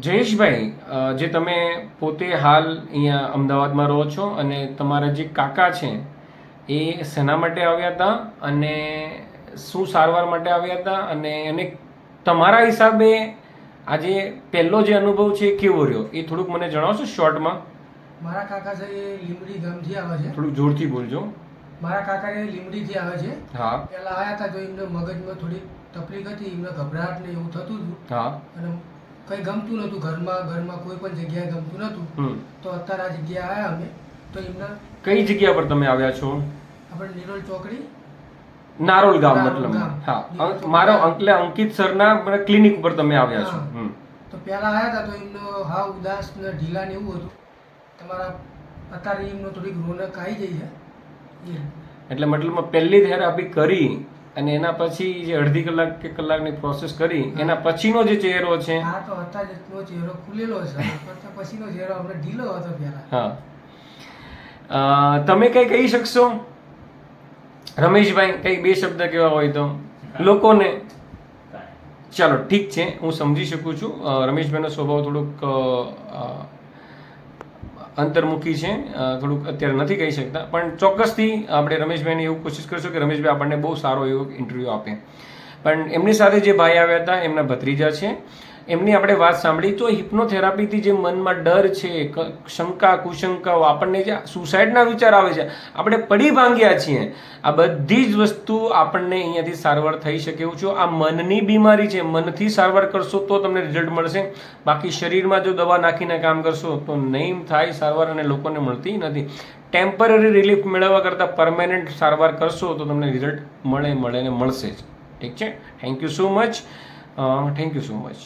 જયેશભાઈ જે તમે પોતે હાલ અહીંયા અમદાવાદમાં રહો છો અને તમારા જે કાકા છે એ શેના માટે આવ્યા હતા અને શું સારવાર માટે આવ્યા હતા અને એને તમારા હિસાબે આજે પહેલો જે અનુભવ છે એ કેવો રહ્યો? એ થોડુંક મને જણાવશો શોર્ટમાં? મારા કાકા છે એ લીમડી ગામથી આવે છે. થોડુંક જોરથી બોલજો. મારા કાકા એ લીમડીથી આવે છે. હા. પહેલા આવ્યા હતા તો એમને મગજમાં થોડી તકલીફ હતી એમને ગભરાટ ને એવું થતું હતું. હા. અને કંઈ ગમતું નહોતું. ઘરમાં ઘરમાં કોઈ પણ જગ્યાએ ગમતું નહોતું. તો અત્યારે આ જગ્યાએ આવ્યા અમે. તો એમના કઈ જગ્યા પર તમે આવ્યા છો? આપણે નિરોલ ચોકડી. નારોલ ગામ મતલબ. હા. મારો અંકલે અંકિત સરના ક્લિનિક ઉપર તમે આવ્યા છો. તો પહેલા આવ્યા હતા તો એમનો હા ઉદાસ ને ઢીલા ને એવું હતું. તમારા અત્યારે એમનો થોડીક રોનક આવી જઈ છે. એટલે મતલબ પહેલી થેરાપી કરી. અને એના પછી જે અડધી કલાક કે કલાકની પ્રોસેસ કરી એના પછીનો જે ચહેરો છે. આ તો અત્યારે નો ચહેરો ખુલેલો છે. પછીનો ચહેરો આપણે ઢીલો હતો પહેલા. હા. તમે કઈ કહી શકશો? રમેશભાઈ કઈ બે શબ્દ કેવા હોય તો? લોકોને? ચાલો ઠીક છે. હું સમજી શકું છું. રમેશભાઈનો સ્વભાવ થોડુંક અંતર્મુખી છે. થોડુંક અત્યારે નથી કહી શકતા. પણ ચોક્કસથી આપણે રમેશભાઈને એવું કોશિશ કરશું કે રમેશભાઈ આપણને બહુ સારો એવો ઇન્ટરવ્યૂ આપે. પણ એમની સાથે જે ભાઈ આવ્યા હતા, એમના ભત્રીજા છે. એમની આપણે વાત સાંભળી. તો હિપ્નોથેરાપીથી જે મનમાં ડર છે શંકા, કુશંકાઓ આપણને જે સુસાઇડના વિચાર આવે છે, આપણે પડી ભાંગ્યા છીએ. આ બધી જ વસ્તુ આપણને અહીંયાથી સારવાર થઈ શકે એવું છે. આ મનની બીમારી છે. મનથી સારવાર કરશો તો તમને રિઝલ્ટ મળશે. બાકી શરીરમાં જો દવા નાખીને કામ કરશો તો નહીં થાય સારવાર અને લોકોને મળતી નથી. ટેમ્પરરી રિલીફ મેળવવા કરતાં પરમેનન્ટ સારવાર કરશો તો તમને રિઝલ્ટ મળે મળે ને મળશે જ. ઠીક છે? Thank you so much thank you so much